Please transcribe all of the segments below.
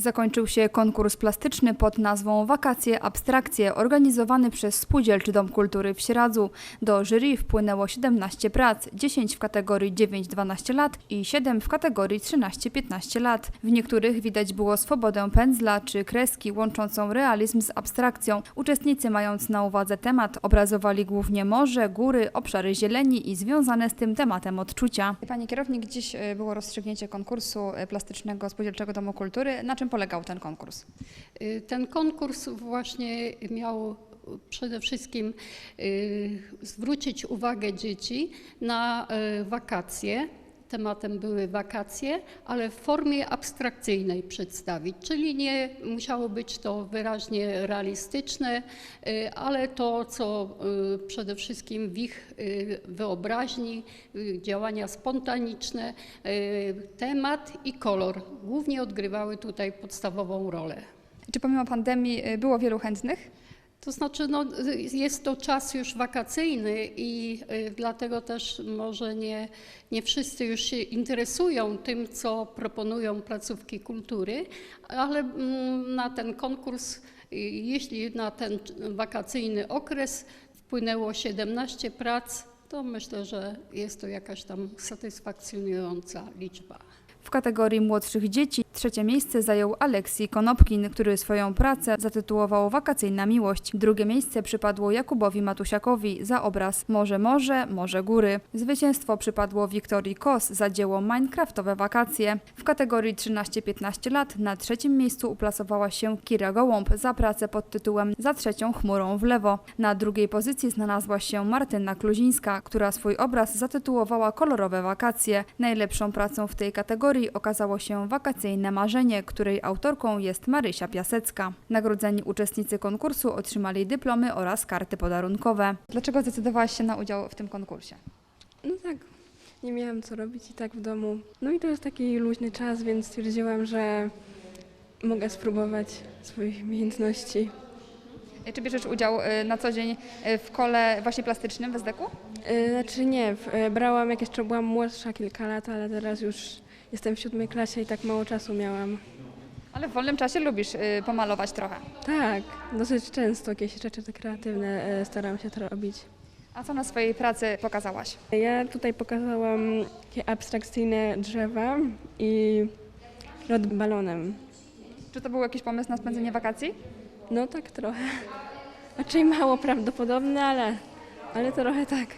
Zakończył się konkurs plastyczny pod nazwą Wakacje Abstrakcje, organizowany przez Spółdzielczy Dom Kultury w Sieradzu. Do jury wpłynęło 17 prac, 10 w kategorii 9-12 lat i 7 w kategorii 13-15 lat. W niektórych widać było swobodę pędzla czy kreski łączącą realizm z abstrakcją. Uczestnicy, mając na uwadze temat, obrazowali głównie morze, góry, obszary zieleni i związane z tym tematem odczucia. Pani kierownik, dziś e, było rozstrzygnięcie konkursu e, plastycznego Spółdzielczego Domu Kultury. Na czym polegał ten konkurs? Y, Ten konkurs właśnie miał przede wszystkim y, zwrócić uwagę dzieci na y, wakacje. Tematem były wakacje, ale w formie abstrakcyjnej przedstawić, czyli nie musiało być to wyraźnie realistyczne, y, ale to, co y, przede wszystkim w ich y, wyobraźni, działania spontaniczne, temat i kolor głównie odgrywały tutaj podstawową rolę. Czy pomimo pandemii było wielu chętnych? To znaczy, no, jest to czas już wakacyjny i y, dlatego też może nie, nie wszyscy już się interesują tym, co proponują placówki kultury, ale mm, na ten konkurs, y, jeśli na ten wakacyjny okres wpłynęło 17 prac, to myślę, że jest to jakaś tam satysfakcjonująca liczba. W kategorii młodszych dzieci trzecie miejsce zajął Aleksij Konopkin, który swoją pracę zatytułował Wakacyjna Miłość. Drugie miejsce przypadło Jakubowi Matusiakowi za obraz Morze Morze, Morze Góry. Zwycięstwo przypadło Wiktorii Kos za dzieło Minecraftowe Wakacje. W kategorii 13-15 lat na trzecim miejscu uplasowała się Kira Gołąb za pracę pod tytułem Za trzecią chmurą w lewo. Na drugiej pozycji znalazła się Martyna Kluzińska, która swój obraz zatytułowała Kolorowe Wakacje. Najlepszą pracą w tej kategorii okazało się Wakacyjne Marzenie, której autorką jest Marysia Piasecka. Nagrodzeni uczestnicy konkursu otrzymali dyplomy oraz karty podarunkowe. Dlaczego zdecydowałaś się na udział w tym konkursie? No tak, nie miałam co robić i tak w domu. No i to jest taki luźny czas, więc stwierdziłam, że mogę spróbować swoich umiejętności. Czy bierzesz udział y, na co dzień y, w kole właśnie plastycznym w SDK-u? Yy, Znaczy nie, brałam jak jeszcze byłam młodsza kilka lat, ale teraz już jestem w siódmej klasie i tak mało czasu miałam. Ale w wolnym czasie lubisz y, pomalować trochę. Tak, dosyć często jakieś rzeczy te kreatywne yy, staram się to robić. A co na swojej pracy pokazałaś? Ja tutaj pokazałam takie abstrakcyjne drzewa i lot balonem. Czy to był jakiś pomysł na spędzenie wakacji? No tak trochę. Raczej mało prawdopodobne, ale, ale trochę tak.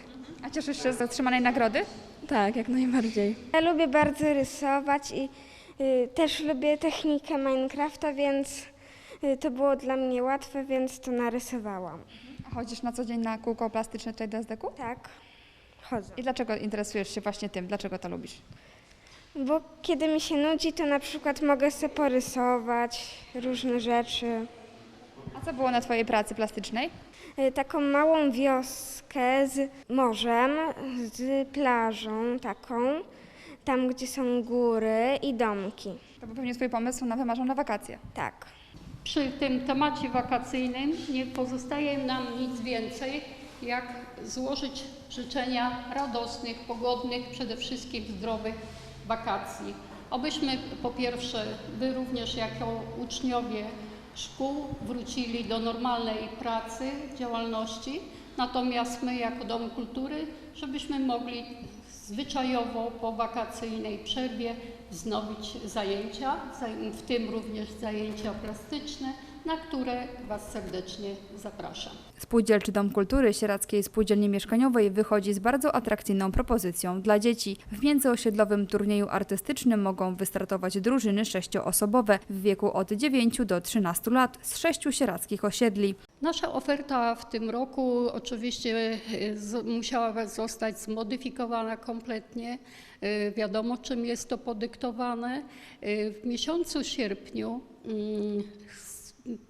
A cieszysz się z otrzymanej nagrody? Tak, jak najbardziej. Ja lubię bardzo rysować i y, też lubię technikę Minecrafta, więc y, to było dla mnie łatwe, więc to narysowałam. A chodzisz na co dzień na kółko plastyczne tutaj do SDK-u? Tak, chodzę. I dlaczego interesujesz się właśnie tym? Dlaczego to lubisz? Bo kiedy mi się nudzi, to na przykład mogę sobie porysować różne rzeczy. Co było na Twojej pracy plastycznej? Y, Taką małą wioskę z morzem, z plażą taką, tam gdzie są góry i domki. To był pewnie Twój pomysł na wymarzone wakacje. Tak. Przy tym temacie wakacyjnym nie pozostaje nam nic więcej, jak złożyć życzenia radosnych, pogodnych, przede wszystkim zdrowych wakacji. Obyśmy po pierwsze, Wy również jako uczniowie szkół wrócili do normalnej pracy, działalności, natomiast my jako Dom Kultury, żebyśmy mogli zwyczajowo po wakacyjnej przerwie wznowić zajęcia, zaj- w tym również zajęcia plastyczne, na które Was serdecznie zapraszam. Spółdzielczy Dom Kultury Sieradzkiej Spółdzielni Mieszkaniowej wychodzi z bardzo atrakcyjną propozycją dla dzieci. W międzyosiedlowym turnieju artystycznym mogą wystartować drużyny sześcioosobowe w wieku od 9 do 13 lat z sześciu sieradzkich osiedli. Nasza oferta w tym roku oczywiście e, musiała zostać zmodyfikowana kompletnie. E, Wiadomo, czym jest to podyktowane. E, W miesiącu sierpniu mm,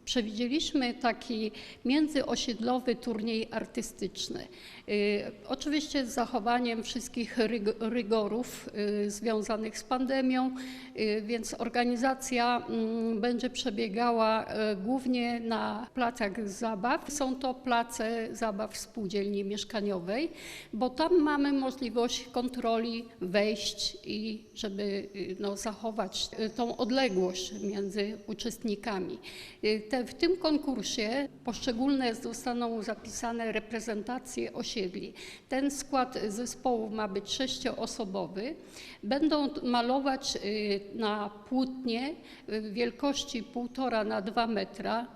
przewidzieliśmy taki międzyosiedlowy turniej artystyczny. Y, Oczywiście z zachowaniem wszystkich ryg- rygorów y, związanych z pandemią, y, więc organizacja mm, będzie przebiegała głównie na placach zabaw. Są to place zabaw spółdzielni mieszkaniowej, bo tam mamy możliwość kontroli wejść i żeby no, zachować tą odległość między uczestnikami. Y, Te, w tym konkursie poszczególne zostaną zapisane reprezentacje osiedli. Ten skład zespołów ma być sześcioosobowy. Będą malować y, na płótnie y, wielkości 1,5 na 2 metra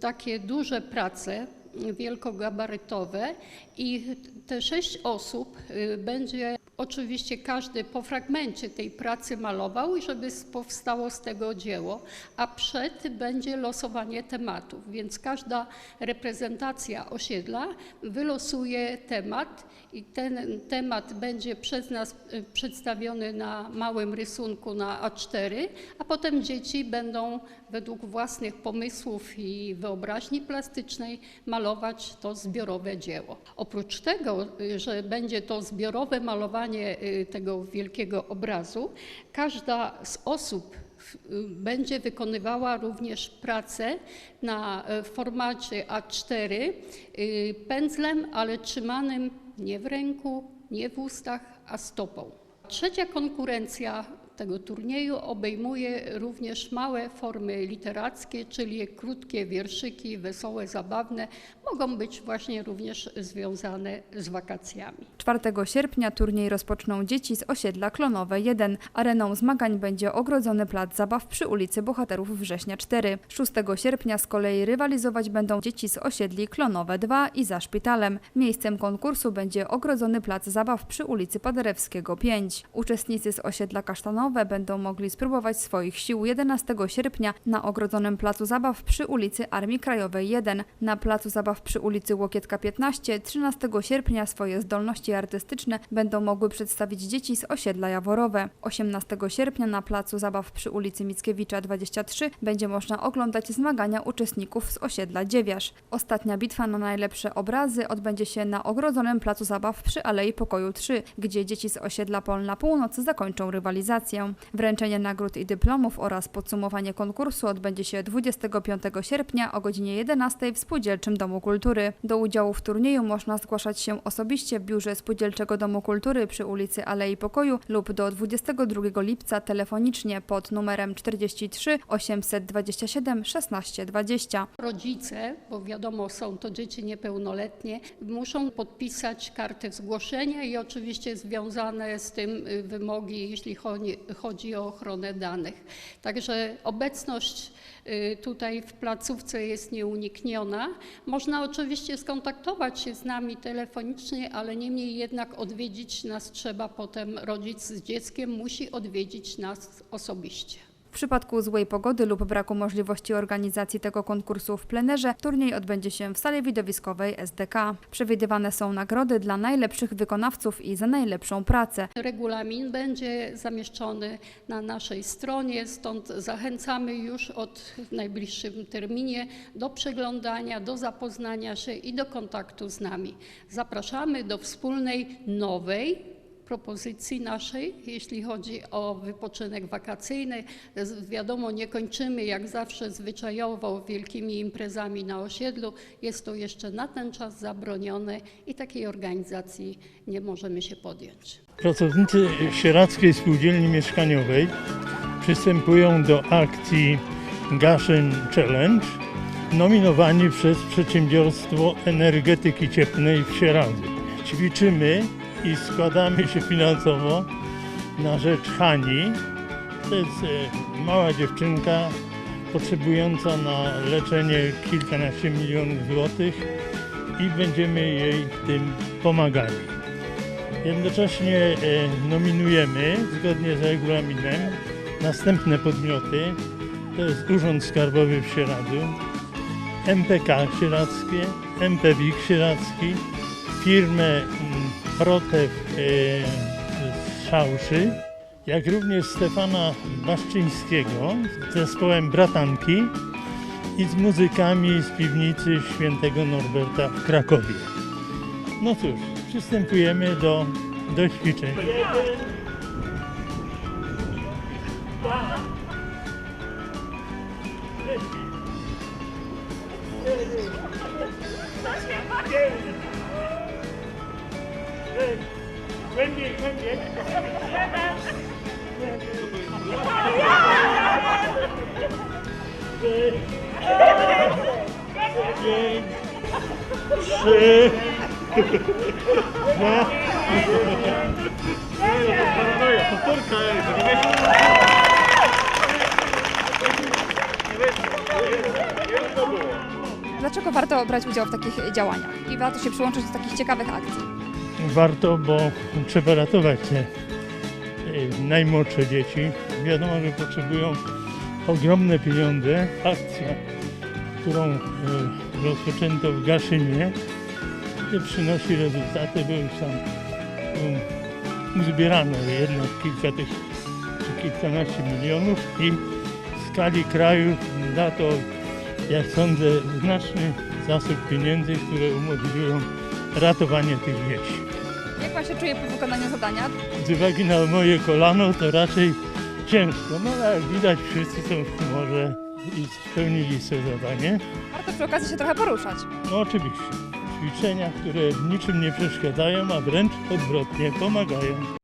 takie duże prace wielkogabarytowe i te sześć osób będzie oczywiście każdy po fragmencie tej pracy malował i żeby powstało z tego dzieło, a przed będzie losowanie tematów, więc każda reprezentacja osiedla wylosuje temat i ten temat będzie przez nas y, przedstawiony na małym rysunku na A4, a potem dzieci będą według własnych pomysłów i wyobraźni plastycznej malować to zbiorowe dzieło. Oprócz tego, y, że będzie to zbiorowe malowanie y, tego wielkiego obrazu, każda z osób y, będzie wykonywała również pracę na e, formacie A4 y, pędzlem, ale trzymanym nie w ręku, nie w ustach, a stopą. Trzecia konkurencja tego turnieju obejmuje również małe formy literackie, czyli krótkie wierszyki, wesołe, zabawne, mogą być właśnie również związane z wakacjami. 4 sierpnia turniej rozpoczną dzieci z osiedla Klonowe 1. Areną zmagań będzie ogrodzony plac zabaw przy ulicy Bohaterów Września 4. 6 sierpnia z kolei rywalizować będą dzieci z osiedli Klonowe 2 i za szpitalem. Miejscem konkursu będzie ogrodzony plac zabaw przy ulicy Paderewskiego 5. Uczestnicy z osiedla Kasztanowe będą mogli spróbować swoich sił 11 sierpnia na ogrodzonym placu zabaw przy ulicy Armii Krajowej 1. Na placu zabaw przy ulicy Łokietka 15 13 sierpnia swoje zdolności artystyczne będą mogły przedstawić dzieci z osiedla Jaworowe. 18 sierpnia na placu zabaw przy ulicy Mickiewicza 23 będzie można oglądać zmagania uczestników z osiedla Dziewiarz. Ostatnia bitwa na najlepsze obrazy odbędzie się na ogrodzonym placu zabaw przy Alei Pokoju 3, gdzie dzieci z osiedla Polna Północ zakończą rywalizację. Wręczenie nagród i dyplomów oraz podsumowanie konkursu odbędzie się 25 sierpnia o godzinie 11 w Spółdzielczym Domu Kultury. Do udziału w turnieju można zgłaszać się osobiście w biurze Spółdzielczego Domu Kultury przy ulicy Alei Pokoju lub do 22 lipca telefonicznie pod numerem 43 827 16 20. Rodzice, bo wiadomo, są to dzieci niepełnoletnie, muszą podpisać kartę zgłoszenia i oczywiście związane z tym y, wymogi, jeśli chodzi, o ochronę danych. Także obecność tutaj w placówce jest nieunikniona. Można oczywiście skontaktować się z nami telefonicznie, ale niemniej jednak odwiedzić nas trzeba potem, rodzic z dzieckiem musi odwiedzić nas osobiście. Przypadku złej pogody lub braku możliwości organizacji tego konkursu w plenerze, turniej odbędzie się w sali widowiskowej SDK. Przewidywane są nagrody dla najlepszych wykonawców i za najlepszą pracę. Regulamin będzie zamieszczony na naszej stronie, stąd zachęcamy już od najbliższym terminie do przeglądania, do zapoznania się i do kontaktu z nami. Zapraszamy do wspólnej nowej propozycji naszej, jeśli chodzi o wypoczynek wakacyjny. Wiadomo, nie kończymy jak zawsze zwyczajowo wielkimi imprezami na osiedlu. Jest to jeszcze na ten czas zabronione i takiej organizacji nie możemy się podjąć. Pracownicy Sieradzkiej Spółdzielni Mieszkaniowej przystępują do akcji Gaszyn Challenge nominowani przez Przedsiębiorstwo Energetyki Cieplnej w Sieradzu. Ćwiczymy i składamy się finansowo na rzecz Hani. To jest e, mała dziewczynka potrzebująca na leczenie kilkanaście milionów złotych i będziemy jej w tym pomagali. Jednocześnie e, nominujemy, zgodnie z regulaminem, następne podmioty. To jest Urząd Skarbowy w Sieradzu, MPK Sieradzkie, MPWiK Sieradzki, firmę mm, Protew z Szałszy, jak również Stefana Baszczyńskiego z zespołem Bratanki i z muzykami z piwnicy świętego Norberta w Krakowie. No cóż, przystępujemy do, do ćwiczeń. Pięć, trzy, dwa, Dlaczego warto brać udział w takich działaniach i warto się przyłączyć do takich ciekawych akcji? Warto, bo trzeba ratować te y, najmłodsze dzieci. Wiadomo, że potrzebują ogromne pieniądze. Akcja, którą y, rozpoczęto w Gaszynie, y, przynosi rezultaty, bo już tam um, uzbierano jednak kilka tych, czy kilkanaście milionów i w skali kraju da to, jak sądzę, znaczny zasób pieniędzy, które umożliwią ratowanie tych dzieci. Jak pan się czuje po wykonaniu zadania? Z uwagi na moje kolano to raczej ciężko, no ale jak widać wszyscy są w humorze i spełnili sobie zadanie. Warto przy okazji się trochę poruszać. No oczywiście, ćwiczenia, które w niczym nie przeszkadzają, a wręcz odwrotnie pomagają.